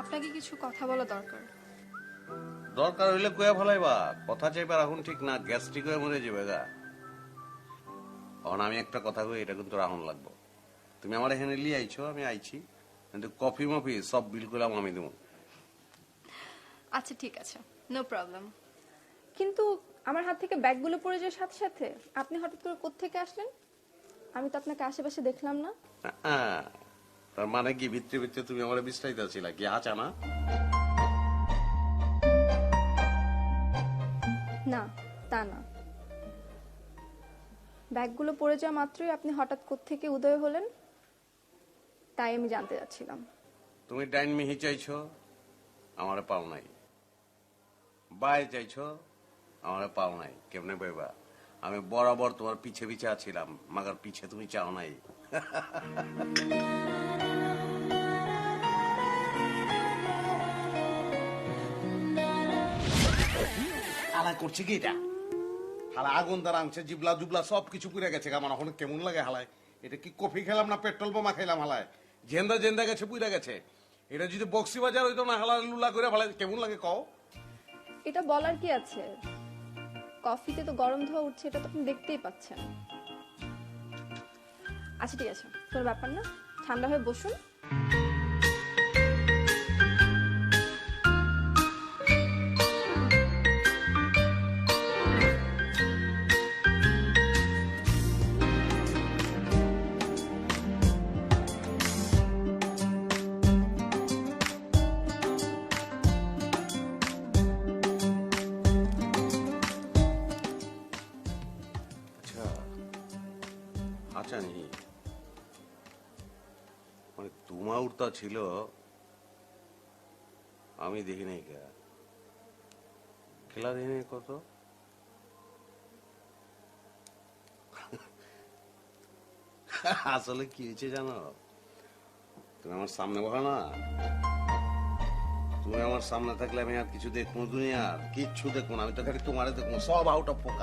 আপনাকে কিছু কথা বলা দরকার। দরকার হইলে কয়া ফেলাইবা। কথা চাইবার এখন ঠিক না গ্যাস্ট্রিক হয়ে মরে যাবে গা এখন আমি একটা কথা কই এটা কিন্তু রাহন লাগবো। তুমি আমার এখানে লিয়ে আইছো আমি আইছি। কিন্তু কফি মফি সব বিল করলাম আমি দেবো। আচ্ছা ঠিক আছে। নো প্রবলেম কিন্তু আমার হাত থেকে ব্যাগগুলো পড়ে যাওয়ার সাথে সাথে। আপনি হঠাৎ করে কোত্থেকে আসলেন? আমি তো আপনাকে আশেপাশে দেখলাম না। তার মানে কি? ভিত্তি ভিত্তি তুমি আমার বিস্তারিত ছিল কি? আচা না? না তা না। ব্যাগগুলো পড়ে যাওয়া মাত্রই আপনি হঠাৎ কোত্থেকে উদয় হলেন তাই আমি জানতে চাচ্ছিলাম তুমি ডাইন মিহি চাইছো আমার পাও নাই। বাই চাইছো আমার পাও নাই। কেমনে পাইবা আমি বরাবর তোমার পিছে পিছে আছিলাম মাগার পিছে তুমি চাও নাই। হালা করছে কি এটা? হালা আগুন দ্বারা আনছে জিবলা জুবলা সব কিছু পুড়ে গেছে আমার এখন কেমন লাগে হালায়। এটা কি কফি খেলাম না পেট্রোল বোমা খেলাম হালায়? জেন্দা জেন্দা গেছে, পুড়ে গেছে। এটা যদি বক্সি বাজার হইতো না হালা লুলা করে ফেলায় কেমন লাগে কও? এটা বলার কি আছে? কফিতে তো গরম ধোয়া উঠছে, এটা তো আপনি দেখতেই পাচ্ছেন। আচ্ছা ঠিক আছে। কোনো ব্যাপার না, ঠান্ডা হয়ে বসুন। আচ্ছা নি মানে তোমা উড়তা ছিল, আমি দেখি নাই কে। খেলা দেখি কত? আসলে কি হয়েছে জানো? তুমি আমার সামনে বসা না। তুমি আমার সামনে থাকলে আমি আর কিছু দেখব দুনিয়ার কিচ্ছু দেখব না, আমি তো খালি তোমারে দেখব, সব আউট অফ ফোকাস